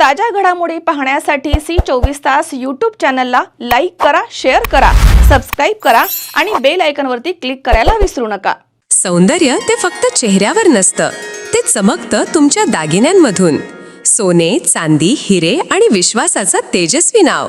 ताज्या घडामोडी पाहण्यासाठी सी चोवीस तास यूट्यूब चॅनलला लाईक करा शेअर करा सबस्क्राईब करा आणि बेल आयकॉनवरती क्लिक करायला विसरू नका. सौंदर्य ते फक्त चेहऱ्यावर नसतं ते चमकतं तुमच्या दागिन्यांमधून. सोने चांदी हिरे आणि विश्वासाचं तेजस्वी नाव.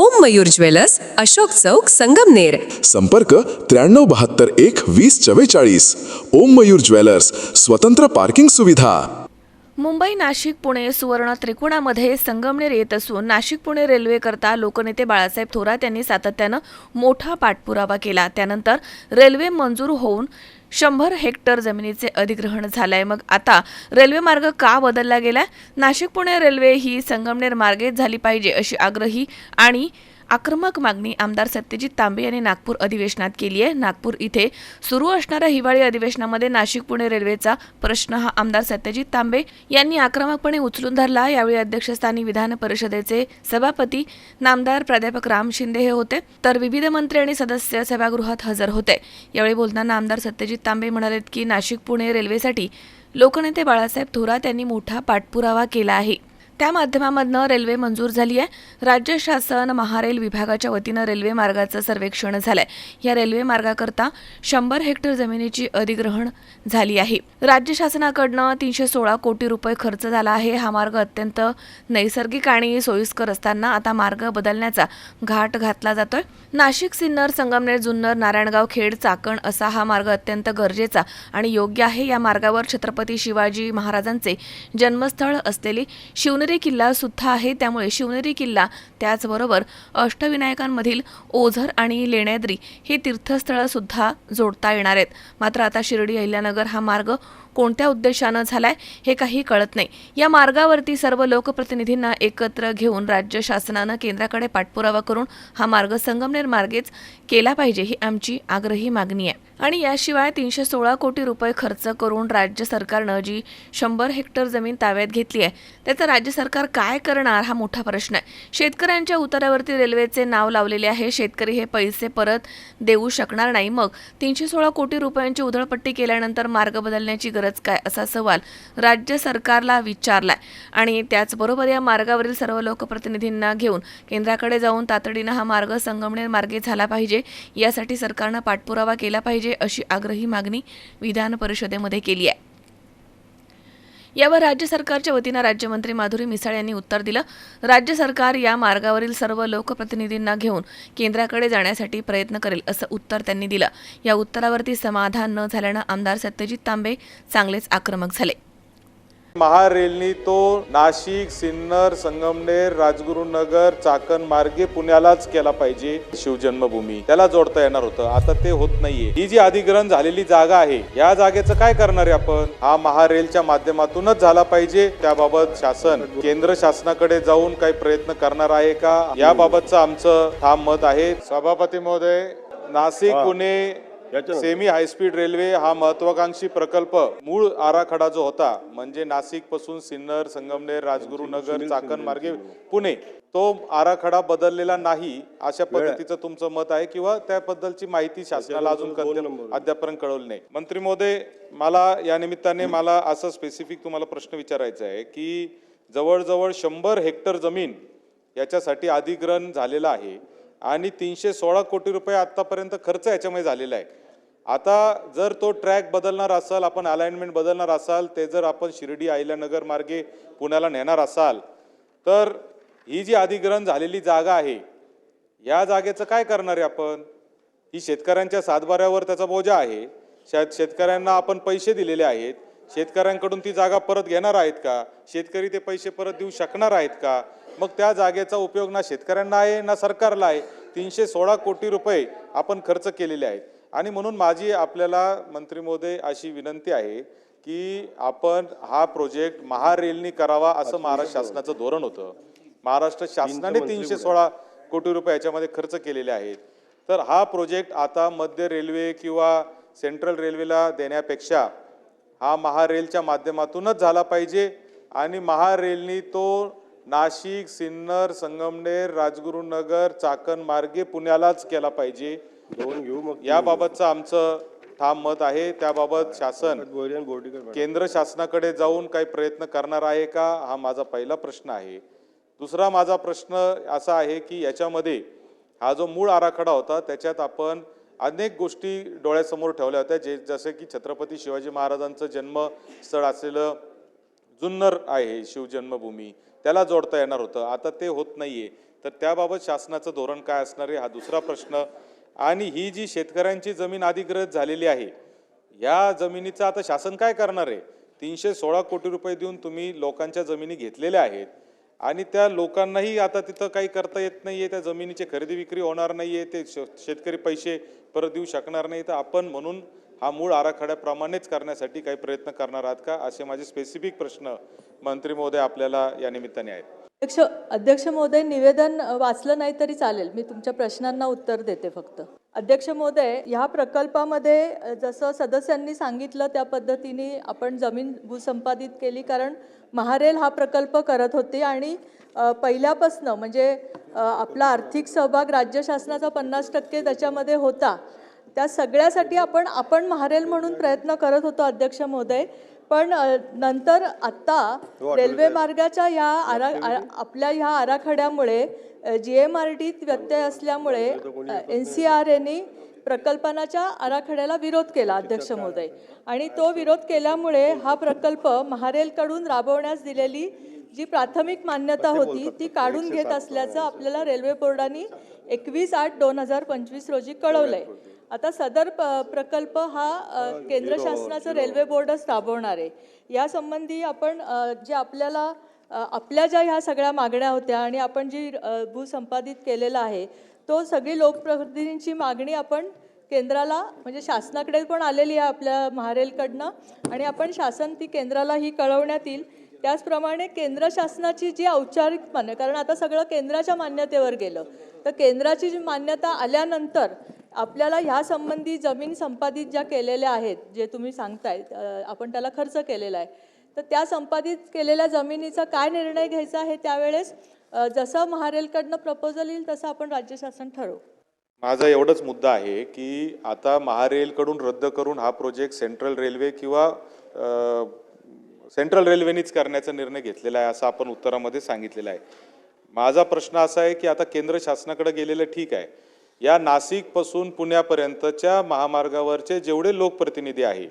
ओम मयूर ज्वेलर्स अशोक चौक संगमनेर संपर्क त्र्याण्णव बहात्तर एक वीस चव्वेचाळीस. ओम मयूर ज्वेलर्स स्वतंत्र पार्किंग सुविधा. मुंबई नाशिक पुणे सुवर्ण त्रिकोणामध्ये संगमनेर येत असून नाशिक पुणे रेल्वेकरता लोकनेते बाळासाहेब थोरात यांनी सातत्यानं मोठा पाठपुरावा केला. त्यानंतर रेल्वे मंजूर होऊन शंभर हेक्टर जमिनीचे अधिग्रहण झालंय. मग आता रेल्वे मार्ग का बदलला गेलाय? नाशिक पुणे रेल्वे ही संगमनेर मार्गे झाली पाहिजे अशी आग्रही आणि आक्रमक मागणी आमदार सत्यजित तांबे यांनी नागपूर अधिवेशनात केली आहे. नागपूर इथे सुरू असणाऱ्या हिवाळी अधिवेशनामध्ये नाशिक पुणे रेल्वेचा प्रश्न हा आमदार सत्यजित तांबे यांनी आक्रमकपणे उचलून धरला. यावेळी अध्यक्षस्थानी विधान परिषदेचे सभापती नामदार प्राध्यापक राम शिंदे हे होते. तर विविध मंत्री आणि सदस्य सभागृहात हजर होते. यावेळी बोलताना आमदार सत्यजित तांबे म्हणालेत की नाशिक पुणे रेल्वेसाठी लोकनेते बाळासाहेब थोरात यांनी मोठा पाठपुरावा केला आहे. त्या माध्यमामधनं रेल्वे मंजूर झाली आहे. राज्य शासन महारेल विभागाच्या वतीनं रेल्वे मार्गाचं सर्वेक्षण झालंय. या रेल्वे मार्गाकरता शंभर हेक्टर जमिनीची अधिग्रहण झाली आहे. राज्य शासनाकडनं तीनशे सोळा कोटी रुपये खर्च झाला आहे. हा मार्ग अत्यंत नैसर्गिक आणि सोयीस्कर असताना आता मार्ग बदलण्याचा घाट घातला जातोय. नाशिक सिन्नर संगमनेर जुन्नर नारायणगाव खेड चाकण असा हा मार्ग अत्यंत गरजेचा आणि योग्य आहे. या मार्गावर छत्रपती शिवाजी महाराजांचे जन्मस्थळ असलेली शिवनेरी किल्ला सुद्धा आहे. त्यामुळे शिवनेरी किल्ला त्याचबरोबर अष्टविनायकांमधील ओझर आणि लेण्याद्री हे तीर्थस्थळं सुद्धा जोडता येणार आहेत. मात्र आता शिर्डी अहिल्यानगर हा मार्ग कोणत्या उद्देशानं झालाय हे काही कळत नाही. या मार्गावरती सर्व लोकप्रतिनिधींना एकत्र घेऊन राज्य शासनानं केंद्राकडे पाठपुरावा करून हा मार्ग संगमनेर मार्गेच केला पाहिजे ही आमची आग्रही मागणी आहे. आणि याशिवाय तीनशे सोळा कोटी रुपये खर्च करून राज्य सरकारनं जी शंभर हेक्टर जमीन ताब्यात घेतली आहे त्याचं राज्य सरकार काय करणार हा मोठा प्रश्न आहे. शेतकऱ्यांच्या उतारावरती रेल्वेचे नाव लावलेले आहे. शेतकरी हे पैसे परत देऊ शकणार नाही. मग तीनशे सोळा कोटी रुपयांची उधळपट्टी केल्यानंतर मार्ग बदलण्याची गरज काय असा सवाल राज्य सरकारला विचारलाय. आणि त्याचबरोबर या मार्गावरील सर्व लोकप्रतिनिधींना घेऊन केंद्राकडे जाऊन तातडीनं हा मार्ग संगमनेर मार्गे झाला पाहिजे. यासाठी सरकारनं पाठपुरावा केला पाहिजे. अशी आग्रही मागणी विधान परिषदेमध्ये केली आहे. यावर राज्य सरकारच्या वतीनं राज्यमंत्री माधुरी मिसाळ यांनी उत्तर दिलं. राज्य सरकार या मार्गावरील सर्व लोकप्रतिनिधींना घेऊन केंद्राकडे जाण्यासाठी प्रयत्न करेल असं उत्तर त्यांनी दिलं. या उत्तरावरती समाधान न झाल्यानं आमदार सत्यजित तांबे चांगलेच आक्रमक झाले. महारेलनी तो नाशिक सिन्नर संगमनेर राजगुरुनगर चाकण मार्गे पुण्यालाच केला पाहिजे शिवजन्मभूमी त्याला जोडता येणार होतं. आता ते होत नाहीये. ही जी अधिग्रहण झालेली जागा आहे या जागेचं काय करणार आहे आपण? हा महारेलच्या माध्यमातूनच झाला पाहिजे. त्याबाबत शासन केंद्र शासनाकडे जाऊन काही प्रयत्न करणार आहे का? याबाबतचं आमचं ठाम मत आहे. सभापती महोदय Nashik Pune semi high speed railway हा महत्वाकांक्षी प्रकल्प मूळ आराखडा जो होता म्हणजे नाशिकपासून सिन्नर संगमनेर राजगुरुनगर चाकण मार्गे पुणे तो आराखडा बदललेला नाही अशा पद्धतीचं तुमचं मत आहे किंवा त्याबद्दलची माहिती शासनाला अजून अद्यापर्यंत कळवली नाही. मंत्री महोदय मला या निमित्ताने मला असं स्पेसिफिक तुम्हाला प्रश्न विचारायचा आहे की जवळजवळ शंभर हेक्टर जमीन याच्यासाठी अधिग्रहण झालेलं आहे आणि तीनशे सोळा कोटी रुपये आतापर्यंत खर्च याच्यामध्ये झालेला आहे. आता जर तो ट्रॅक बदलणार असाल आपण अलाइनमेंट बदलणार असाल ते जर आपण शिर्डी आहिल्यानगर मार्गे पुण्याला नेणार असाल तर ही जी अधिग्रहण झालेली जागा आहे या जागेचं काय करणार आहे आपण? ही शेतकऱ्यांच्या सातबाऱ्यावर त्याचा बोजा आहे. शेत शेतकऱ्यांना आपण पैसे दिलेले आहेत. शेतकऱ्यांकडून ती जागा परत घेणार आहेत का? शेतकरी ते पैसे परत देऊ शकणार आहेत का? मग त्या जागेचा उपयोग ना शेतकऱ्यांना आहे ना सरकारला आहे. तीनशे सोळा कोटी रुपये आपण खर्च केलेले आहेत. आणि म्हणून माझी आपल्याला मंत्री महोदय अशी विनंती आहे की आपण हा प्रोजेक्ट महारेलनी करावा असं महाराष्ट्र शासनाचं धोरण होतं. महाराष्ट्र शासनाने तीनशे सोळा कोटी रुपये याच्यामध्ये खर्च केलेले आहेत. तर हा प्रोजेक्ट आता मध्य रेल्वे किंवा सेंट्रल रेल्वेला देण्यापेक्षा हा महारेलच्या माध्यमातूनच झाला पाहिजे आणि महारेलनी तो नाशिक सिन्नर संगमनेर राजगुरुनगर चाकण मार्गे पुण्यालाच केला पाहिजे. दोन घेऊ मग याबाबतचं आमचं ठाम मत आहे. त्याबाबत शासन केंद्र शासनाकडे जाऊन काही प्रयत्न करणार आहे का? हा माझा पहिला प्रश्न आहे. दुसरा माझा प्रश्न असा आहे की याच्यामध्ये हा जो मूळ आराखडा होता त्याच्यात आपण अनेक गोष्टी डोळ्यासमोर ठेवल्या होत्या. जे जसे की छत्रपती शिवाजी महाराजांचं जन्मस्थळ असलेलं जुन्नर आहे शिवजन्मभूमी त्याला जोडता येणार होतं. आता ते होत नाहीये. तर त्याबाबत शासनाचं धोरण काय असणार आहे? हा दुसरा प्रश्न. आणि ही जी शेतकऱ्यांची जमीन अधिग्रहित झालेली आहे या जमिनीचं आता शासन काय करणार आहे? तीनशे सोळा कोटी रुपये देऊन तुम्ही लोकांच्या जमिनी घेतलेल्या आहेत आणि त्या लोकांनाही आता तिथं काही करता येत नाही आहे त्या जमिनीची खरेदी विक्री होणार नाही आहे ते श- शेतकरी पैसे परत देऊ शकणार नाही. तर आपण म्हणून हा मूळ आराखड्याप्रमाणेच करण्यासाठी काही प्रयत्न करणार आहात का? असे माझे स्पेसिफिक प्रश्न मंत्री महोदय आपल्याला या निमित्ताने आहेत. अध्यक्ष अध्यक्ष महोदय निवेदन वाचलं नाही तरी चालेल. मी तुमच्या प्रश्नांना उत्तर देते फक्त. अध्यक्ष महोदय ह्या प्रकल्पामध्ये जसं सदस्यांनी सांगितलं त्या पद्धतीने आपण जमीन भूसंपादित केली कारण महारेल हा प्रकल्प करत होती आणि पहिल्यापासनं म्हणजे आपला आर्थिक सहभाग राज्य शासनाचा पन्नास टक्के त्याच्यामध्ये होता. त्या सगळ्यासाठी आपण आपण महारेल म्हणून प्रयत्न करत होतो अध्यक्ष महोदय. पण नंतर आत्ता रेल्वे मार्गाच्या ह्या आरा आपल्या ह्या आराखड्यामुळे जी एम आर टीत व्यत्यय असल्यामुळे एन सी आर एने प्रकल्पनाच्या आराखड्याला विरोध केला अध्यक्ष महोदय. आणि तो विरोध केल्यामुळे हा प्रकल्प महारेलकडून राबवण्यास दिलेली जी प्राथमिक मान्यता होती ती काढून घेत असल्याचं आपल्याला रेल्वे बोर्डाने एकवीस आठ दोन हजार पंचवीस रोजी कळवलंय. आता सदर प- प्रकल्प हा केंद्र शासनाचं रेल्वे बोर्डच राबवणार आहे. यासंबंधी आपण जे आपल्याला आपल्या ज्या ह्या सगळ्या मागण्या होत्या आणि आपण जी भूसंपादित केलेला आहे तो सगळी लोकप्रतिनिधींची मागणी आपण केंद्राला म्हणजे शासनाकडे पण आलेली आहे आपल्या महारेलकडनं आणि आपण शासन ती केंद्रालाही कळवण्यात येईल. त्याचप्रमाणे केंद्र शासनाची जी औपचारिक मान्य कारण आता सगळं केंद्राच्या मान्यतेवर गेलं. तर केंद्राची जी मान्यता आल्यानंतर आपल्याला ह्या संबंधी जमीन संपादित ज्या केलेल्या आहेत जे तुम्ही सांगताय आपण त्याला खर्च केलेला आहे तर त्या संपादित केलेल्या जमिनीचा काय निर्णय घ्यायचा आहे त्यावेळेस जसं महारेलकडनं प्रपोजल येईल तसं आपण राज्य शासन ठरवू. माझा एवढंच मुद्दा आहे की आता महारेलकडून रद्द करून हा प्रोजेक्ट सेंट्रल रेल्वे किंवा सेंट्रल रेल्वेनीच करण्याचा निर्णय घेतलेला आहे असं आपण उत्तरामध्ये सांगितलेलं आहे. माझा प्रश्न असा आहे की आता केंद्र शासनाकडे गेलेलं ठीक आहे या नाशिकपासून पुण्यापर्यंतच्या महामार्गावरचे जेवढे लोकप्रतिनिधी आहे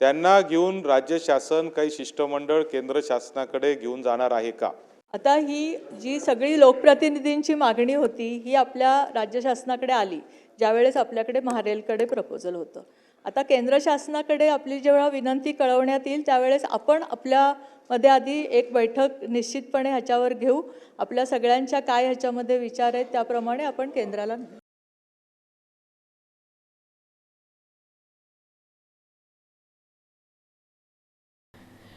त्यांना घेऊन राज्य शासन काही शिष्टमंडळ केंद्र शासनाकडे घेऊन जाणार आहे का? आता ही जी सगळी लोकप्रतिनिधींची मागणी होती ही आपल्या राज्य शासनाकडे आली ज्यावेळेस आपल्याकडे महारेलकडे प्रपोजल होतं. आता केंद्र शासनाकडे आपली जेव्हा विनंती कळवण्यात येईल त्यावेळेस आपण आपल्यामध्ये आधी एक बैठक निश्चितपणे ह्याच्यावर घेऊ. आपल्या सगळ्यांच्या काय ह्याच्यामध्ये विचार आहेत त्याप्रमाणे आपण केंद्राला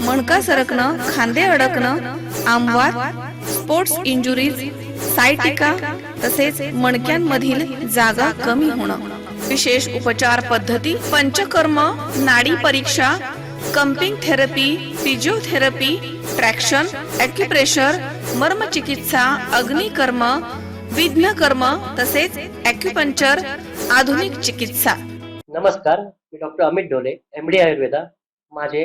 मणका सरकणं खांदे अडकणं आमवात स्पोर्ट्स इंजुरीज सायटिका तसेच मणक्यांमधील जागा कमी होणं. विशेष उपचार पद्धती पंचकर्म नाडी परीक्षा cupping therapy physiotherapy traction acupressure मर्मचिकित्सा अग्निकर्म विघ्नकर्म तसेच ॲक्युपंक्चर आधुनिक चिकित्सा. नमस्कार मी डॉक्टर अमित डोले एम डी आयुर्वेदा. माझे